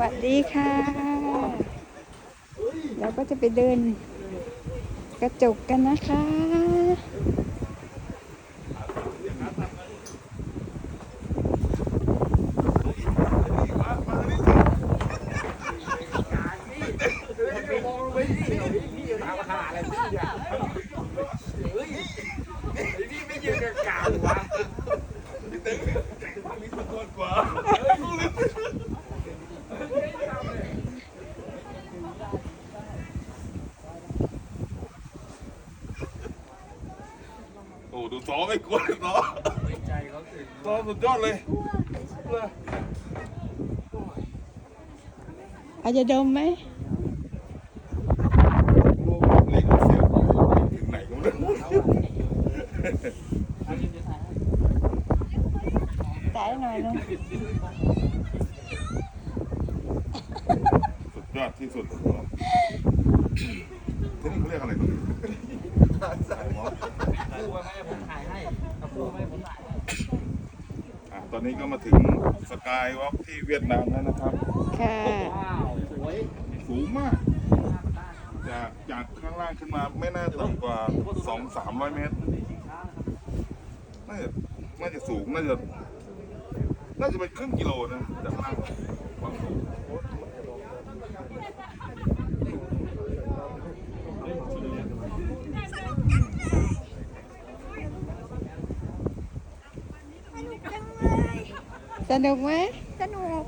วัสดีค่ะ เราก็จะไปเดิน กระจกกันนะคะโอ้ ดูซ้อไม่กลัวเลยซ้อซ้อสุดยอดเลยอาจจะดมไหมเล็กเสียถึงไหนก็ไม่รู้จ่ายหน่อยนึงสุดยอดที่สุดที่นี่เขาเรียกอะไรกันสายมอ อะตอนนี้ก็มาถึงสกายวอล์กที่เวียดนามแล้วนะครับค่ะ สูงมาก จากจากข้างล่างขึ้นมาไม่น่าต่ำกว่าสองสามร้อยเมตรน่าจะน่าจะสูงน่าจะน่าจะเป็นครึ่งกิโลนะจากข้างล่างความสูง สนุกไหมสนุก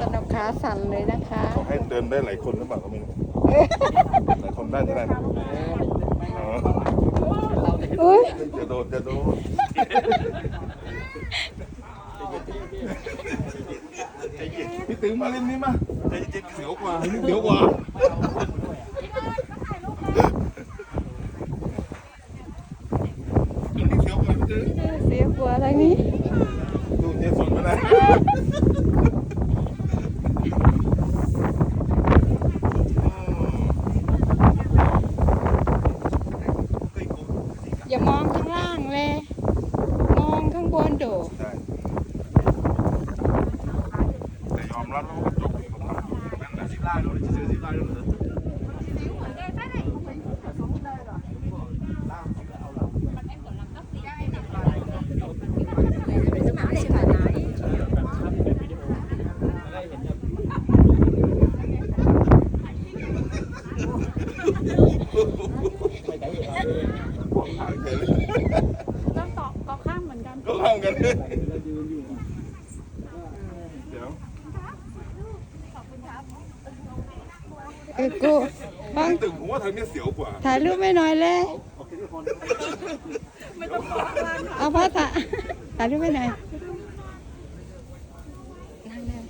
สนุกขาสั่นเลยนะคะเขาให้เดินได้หลายคนหรือเปล่าก็ไม่รู้หลายคนได้จะได้นะอ๋ออุ้ยจะโดนจะโดนพี่ตึงมาเล่นนี่มาใจเย็นๆเสียวกว่าเสียวกว่าอันนี้ เสียวกว่าพี่ตึงเสียกลัวทางนี้ดูเจ๊สนมาแล้วเฮ้ยกูอย่ามองข้างล่างเลย มองข้างบนโดได้แต่ยอมรับแล้วว่ากระจกมันทำอยู่อย่างนั้นนะสิบล้านเลยจะซื้อสิบล้านเลยต้องเกาะเกาะข้าง เหมือนกันเดี๋ยวเออกูฟังตึงผมว่าทางนี้เสียวกว่าถ่ายรูปไม่น่อยเลยเอาพ่อถ่ายถ่ายรูปไม่หน่อยนั่งเลย